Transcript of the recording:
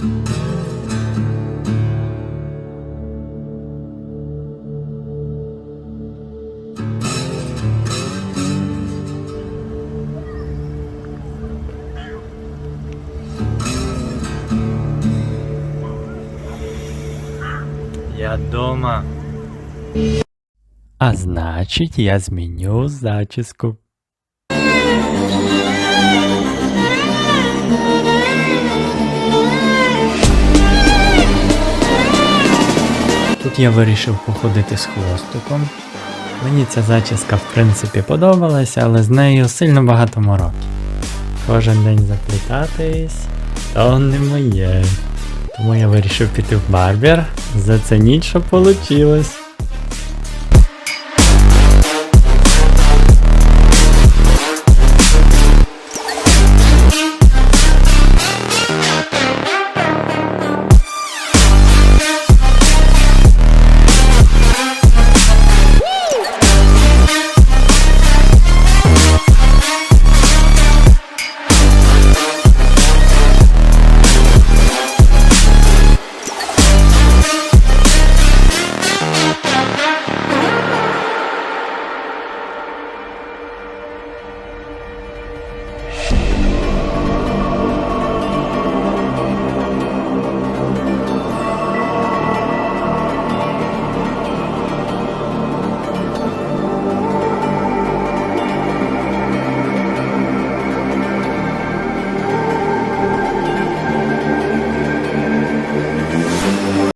Я дома. А значит, я сменю заческу. Тут я вирішив походити з хвостиком. Мені ця зачіска в принципі подобалася, але з нею сильно багато мороків. Кожен день заплітатись то не моє. Тому я вирішив піти в барбер. Зацініть, що получилось.